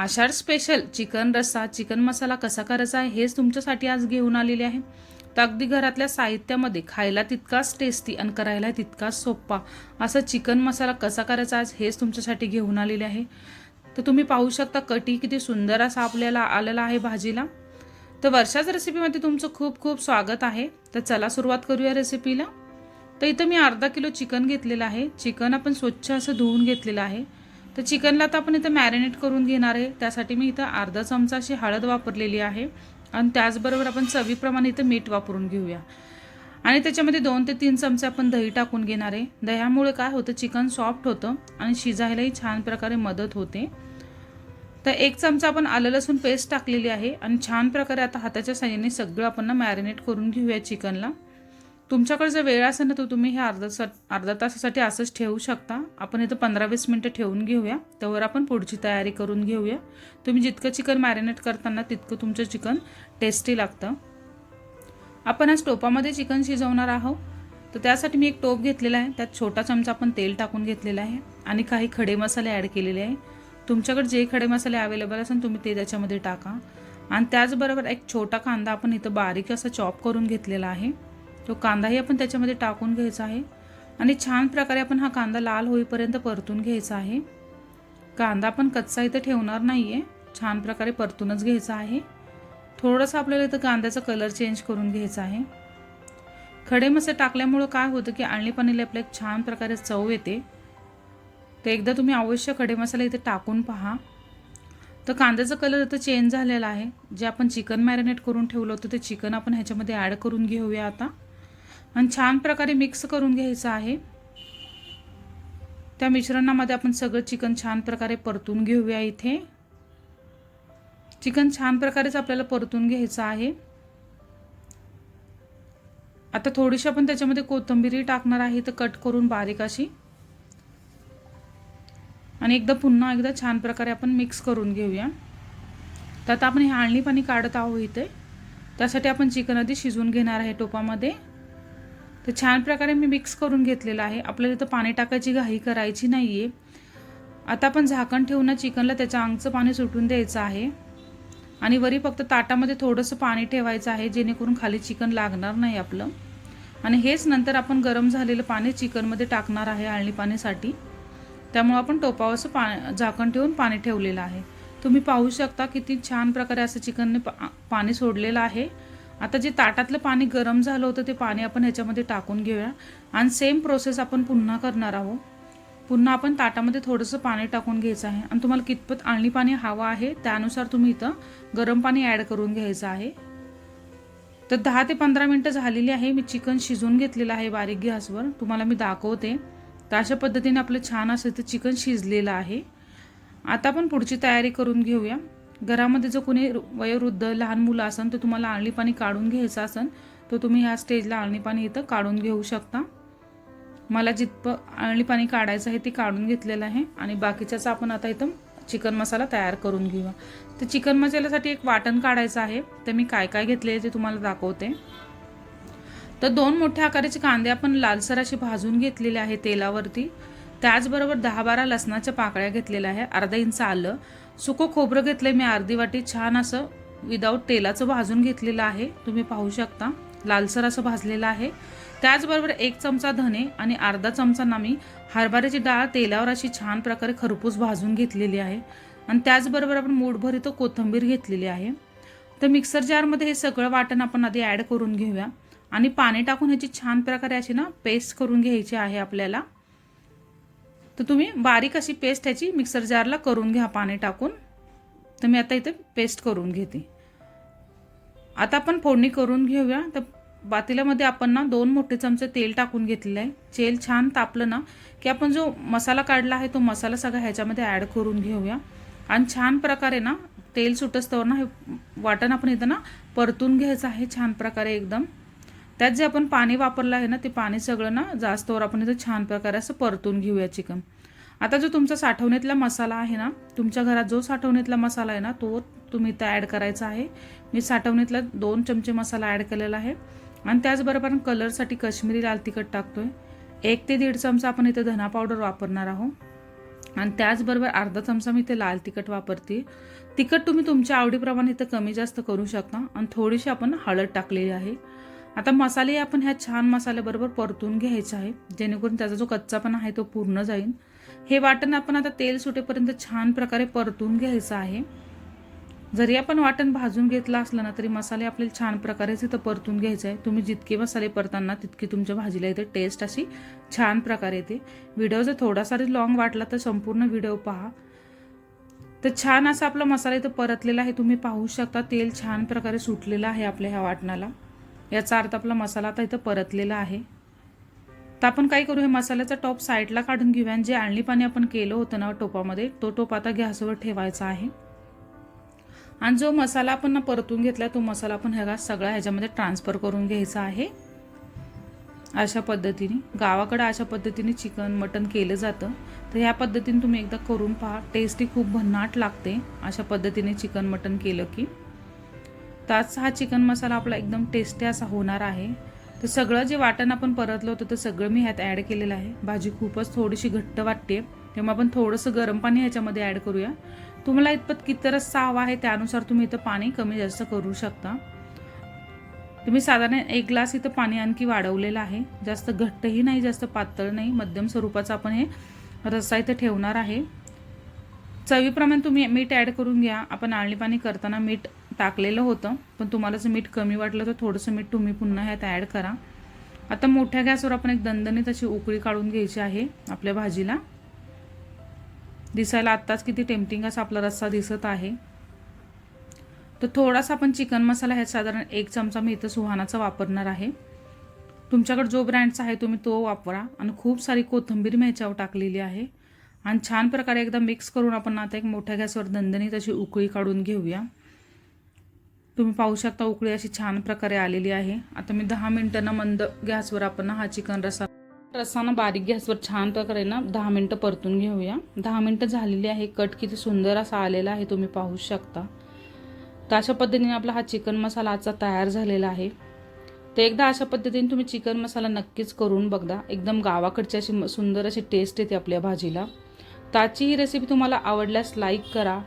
आषाढ special chicken रस्सा chicken masala कसा करायचा आहे हेच तुमच्यासाठी आज घेऊन आलेले आहे. तर अगदी घरातल्या साहित्यामध्ये खायला तितकाच टेस्टी आणि करायला तितकाच सोपा असा चिकन मसाला कसा करायचा आज हेच तुमच्यासाठी घेऊन आलेले आहे. तर तुम्ही पाहू शकता कटी किती सुंदर असा आपल्याला आलेला आहे भाजीला. तर वर्षाच रेसिपीमध्ये तुमचं खूप खूप स्वागत आहे. तर चला सुरुवात करूया रेसिपीला तर इथं मी अर्धा किलो चिकन घेतलेलं आहे. चिकन आपण स्वच्छ असं धुवून घेतलेलं आहे. तर चिकनला तर आपण इथं मॅरिनेट करून घेणार आहे. त्यासाठी मी इथं अर्धा चमचा अशी हळद वापरलेली आहे. आणि त्याचबरोबर आपण चवीप्रमाणे इथं मीठ वापरून घेऊया. आणि त्याच्यामध्ये दोन ते तीन चमचे आपण दही टाकून घेणार आहे. दह्यामुळे काय होतं चिकन सॉफ्ट होतं आणि शिजायलाही छान प्रकारे मदत होते. तर एक चमचा आपण आलं लसूण पेस्ट टाकलेली आहे. आणि छान प्रकारे आता हाताच्या साह्याने सगळं आपण ना मॅरिनेट करून घेऊया चिकनला. तुमच्याकडे जर वेळ असेल ना तर तुम्ही हे अर्धा सा अर्धा तासासाठी असंच ठेवू शकता. आपण इथं पंधरा वीस मिनटं ठेवून घेऊया. त्यावर आपण पुढची तयारी करून घेऊया. तुम्ही जितकं चिकन मॅरिनेट करताना तितकं तुमचं चिकन टेस्टी लागतं. आपण आज टोपामध्ये चिकन शिजवणार आहोत. तर त्यासाठी मी एक टोप घेतलेला आहे. त्यात छोटा चमचा आपण तेल टाकून घेतलेला आहे. आणि काही खडे मसाले ॲड केलेले आहे. तुमच्याकडे जे खडे मसाले अवेलेबल असेल तुम्ही ते त्याच्यामध्ये टाका. आणि त्याचबरोबर एक छोटा कांदा आपण इथं बारीक असा चॉप करून घेतलेला आहे. तो कांदाही आपण त्याच्यामध्ये टाकून घ्यायचा आहे. आणि छान प्रकारे आपण हा कांदा लाल होईपर्यंत परतून घ्यायचा आहे. कांदा आपण कच्चा इथं ठेवणार नाही आहे छान प्रकारे परतूनच घ्यायचा आहे. थोडंसं आपल्याला इथं कांद्याचा कलर चेंज करून घ्यायचा आहे. खडे मसे टाकल्यामुळं काय होतं की आणली पाणीला आपल्या एक छान प्रकारे चव येते. तर एकदा तुम्ही अवश्य खडे मसाला इथे टाकून पहा. तर कांद्याचा कलर इथं चेंज झालेला आहे. जे आपण चिकन मॅरिनेट करून ठेवलं होतं ते चिकन आपण ह्याच्यामध्ये ॲड करून घेऊया आता. आणि छान प्रकारे मिक्स करून घ्यायचं आहे. त्या मिश्रणामध्ये आपण सगळं चिकन छान प्रकारे परतून घेऊया इथे. चिकन छान प्रकारेच आपल्याला परतून घ्यायचं आहे. आता थोडीशी आपण त्याच्यामध्ये कोथिंबीरी टाकणार आहे तर कट करून बारीक अशी. आणि एकदा पुन्हा एकदा छान प्रकारे आपण मिक्स करून घेऊया. तर आता आपण हे आणली पाणी काढत आहोत इथे. त्यासाठी आपण चिकन आधी शिजवून घेणार आहे टोपामध्ये. तर छान प्रकारे मी मिक्स करून घेतलेलं आहे. आपल्याला इथं पाणी टाकायची घाई करायची नाही आहे आता आपण झाकण ठेवून चिकनला त्याच्या अंगचं पाणी सुटून द्यायचं आहे. आणि वरी फक्त ताटामध्ये थोडंसं पाणी ठेवायचं आहे जेणेकरून खाली चिकन लागणार नाही आपलं. आणि हेच नंतर आपण गरम झालेलं पाणी चिकनमध्ये टाकणार आहे आळणी पाण्यासाठी. त्यामुळं आपण टोपावरचं असं पा झाकण ठेवून पाणी ठेवलेलं आहे. तुम्ही पाहू शकता किती छान प्रकारे असं चिकनने पा पाणी सोडलेलं आहे. आता जे ताटातलं पाणी गरम झालं होतं ते पाणी आपण ह्याच्यामध्ये टाकून घेऊया. आणि सेम प्रोसेस आपण पुन्हा करणार आहोत. पुन्हा आपण ताटामध्ये थोडंसं पाणी टाकून घ्यायचं आहे. आणि तुम्हाला कितपत आणली पाणी हवं आहे त्यानुसार तुम्ही इथं गरम पाणी ॲड करून घ्यायचं आहे. तर दहा ते पंधरा मिनटं झालेली आहे. मी चिकन शिजवून घेतलेलं आहे बारीक गॅसवर. तुम्हाला मी दाखवते. तर अशा पद्धतीने आपलं छान असं इथं चिकन शिजलेलं आहे. आता आपण पुढची तयारी करून घेऊया. घरामध्ये जर कोणी वयोवृद्ध लहान मुलं असेल तर तुम्हाला आळणी पाणी काढून घ्यायचं असेल तर तुम्ही ह्या स्टेजला आळणी पाणी इथं काढून घेऊ शकता. मला जितपं आळणी पाणी काढायचं आहे ते काढून घेतलेलं आहे आणि बाकीच्याच आपण आता इथं चिकन मसाला तयार करून घेऊया. तर चिकन मसाल्यासाठी एक वाटण काढायचं आहे. तर मी काय काय घेतले ते तुम्हाला दाखवते. तर दोन मोठ्या आकाराचे कांदे आपण लालसर असे भाजून घेतलेले आहे तेलावरती. त्याचबरोबर दहा बारा लसणाच्या पाकळ्या घेतलेल्या आहे. अर्धा इंच आलं. सुकं खोबरं घेतलं मी अर्धी वाटी. छान असं विदाऊट तेलाचं भाजून घेतलेलं आहे. तुम्ही पाहू शकता. लालसर असं भाजलेलं आहे. त्याचबरोबर एक चमचा धने आणि अर्धा चमचा नामी हरभऱ्याची डाळ तेलावर अशी छान प्रकारे खरपूस भाजून घेतलेली आहे. आणि त्याचबरोबर आपण मूठभर इथं कोथिंबीर घेतलेली आहे. तर मिक्सर जारमध्ये हे सगळं वाटण आपण आधी ॲड करून घेऊया. आणि पाणी टाकून ह्याची छान प्रकारे अशी ना पेस्ट करून घ्यायची आहे आपल्याला. तर तुम्ही बारीक अशी पेस्ट ह्याची मिक्सर जारला करून घ्या पाणी टाकून. तर मी आता इथे पेस्ट करून घेते. आता आपण फोडणी करून घेऊया. तर पातेल्यामध्ये आपण ना दोन मोठे चमचे तेल टाकून घेतलेलं आहे. तेल छान तापलं ना की आपण जो मसाला काढला आहे तो मसाला सगळा ह्याच्यामध्ये ॲड करून घेऊया. आणि छान प्रकारे ना तेल सुटस्तवर ना हे वाटण आपण इथं ना परतून घ्यायचं आहे छान प्रकारे एकदम. त्यात जे आपण पाणी वापरलं आहे ना ते पाणी सगळं ना जास्तवर आपण इथं छान प्रकारे असं परतून घेऊया चिकन. आता जो तुमचा साठवणीतला मसाला आहे ना तुमच्या घरात जो साठवणीतला मसाला आहे ना तो तुम्ही इथं ॲड करायचा आहे. मी साठवणीतला दोन चमचे मसाला ॲड केलेला आहे. आणि त्याचबरोबर कलरसाठी काश्मीरी लाल तिखट टाकतो आहे एक ते दीड चमचा आपण इथे धना पावडर वापरणार आहोत. आणि त्याचबरोबर अर्धा चमचा मी इथे लाल तिखट वापरते. तिखट तुम्ही तुमच्या आवडीप्रमाणे इथं कमी जास्त करू शकता. आणि थोडीशी आपण हळद टाकलेली आहे. आता मसाले आपण ह्या छान मसाल्याबरोबर परतून घ्यायचा आहे. जेणेकरून त्याचा जो कच्चापणा आहे तो पूर्ण जाईल. हे वाटण आपण आता तेल सुटेपर्यंत छान प्रकारे परतून घ्यायचं आहे. जरी आपण वाटण भाजून घेतलं असलं ना तरी मसाले आपल्याला छान प्रकारेच इथं परतून घ्यायचं आहे. तुम्ही जितके मसाले परताना तितकी तुमच्या भाजीला इथे टेस्ट अशी छान प्रकारे येते. व्हिडिओ जर थोडासा लॉंग वाटला तर संपूर्ण व्हिडिओ पहा. तर छान असा आपला मसाला इथं परतलेला आहे. तुम्ही पाहू शकता तेल छान प्रकारे सुटलेलं आहे आपल्या ह्या वाटणाला. याचा अर्थ आपला मसाला आता इथं परतलेला आहे. तर आपण काय करू हे मसाल्याचा टॉप साईडला काढून घेऊया आणि जे आणली पाणी आपण केलं होतं ना टोपामध्ये तो टोप आता गॅसवर ठेवायचा आहे. आणि जो मसाला आपण ना परतून घेतला तो मसाला आपण ह्या सगळा ह्याच्यामध्ये ट्रान्सफर करून घ्यायचा आहे. अशा पद्धतीने गावाकडं अशा पद्धतीने चिकन मटन केलं जातं. तर ह्या पद्धतीने तुम्ही एकदा करून पहा. टेस्टी खूप भन्नाट लागते अशा पद्धतीने चिकन मटन केलं की. त्याच हा चिकन मसाला आपला एकदम टेस्टी असा होणार आहे. तर सगळं जे वाटण आपण परतलं होतं ते सगळं मी ह्यात ॲड केलेलं आहे. भाजी खूपच थोडीशी घट्ट वाटते. तेव्हा आपण थोडंसं गरम पाणी ह्याच्यामध्ये ॲड करूया. तुम्हाला इतपत किती रस्सा हवा आहे त्यानुसार तुम्ही इथं पाणी कमी जास्त करू शकता. तुम्ही साधारण एक ग्लास इथं पाणी आणखी वाढवलेलं आहे. जास्त घट्टही नाही जास्त पातळ नाही. मध्यम स्वरूपाचं आपण हे रस्सा इथं ठेवणार आहे. चवीप्रमाणे तुम्ही मीठ ॲड करून घ्या. आपण आळणी पाणी करताना मीठ टाकलेलं होतं पण तुम्हाला जर मीठ कमी वाटलं तर थोडंसं मीठ तुम्ही पुन्हा ह्यात ॲड करा. आता मोठ्या गॅसवर आपण एक दणदणीत अशी उकळी काढून घ्यायची आहे आपल्या भाजीला. दिसायला आत्ताच किती टेम्पटिंग असा आपला रस्सा दिसत आहे. तर थोडासा आपण चिकन मसाला ह्यात साधारण एक चमचा मी इथं सुहानाचा वापरणार आहे. तुमच्याकडे जो ब्रँडचा आहे तुम्ही तो वापरा. आणि खूप सारी कोथिंबीर मी ह्याच्यावर टाकलेली आहे. आणि छान प्रकारे एकदा मिक्स करून आपण आता एक मोठ्या गॅसवर दणदणीत अशी उकळी काढून घेऊया. तुम्ही पाहू शकता उकळी अशी छान प्रकारे आलेली आहे. आता मी दहा मिनटांना मंद गॅसवर आपण हा चिकन रसा रसानं बारीक गॅसवर छान प्रकारे ना दहा मिनटं परतून घेऊया. दहा मिनटं झालेली आहे कट किती सुंदर असा आलेला आहे तुम्ही पाहू शकता. तर अशा पद्धतीने आपला हा चिकन मसाला आजचा तयार झालेला आहे. तर एकदा अशा पद्धतीने तुम्ही चिकन मसाला नक्कीच करून बघा. एकदम गावाकडची अशी सुंदर अशी टेस्ट येते आपल्या भाजीला. ताची ही रेसिपी तुम्हाला आवडल्यास लाईक करा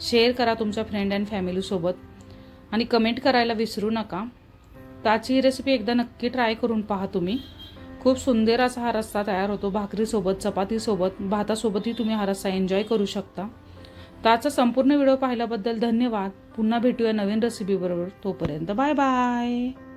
शेअर करा तुमच्या फ्रेंड अँड फॅमिलीसोबत आणि कमेंट करायला विसरू नका. त्याची ही रेसिपी एकदा नक्की ट्राय करून पहा तुम्ही. खूप सुंदर असा हा रस्सा तयार होतो. भाकरीसोबत चपातीसोबत भातासोबतही तुम्ही हा रस्सा एन्जॉय करू शकता. त्याचा संपूर्ण व्हिडिओ पाहिल्याबद्दल धन्यवाद. पुन्हा भेटूया नवीन रेसिपीबरोबर तोपर्यंत. Bye bye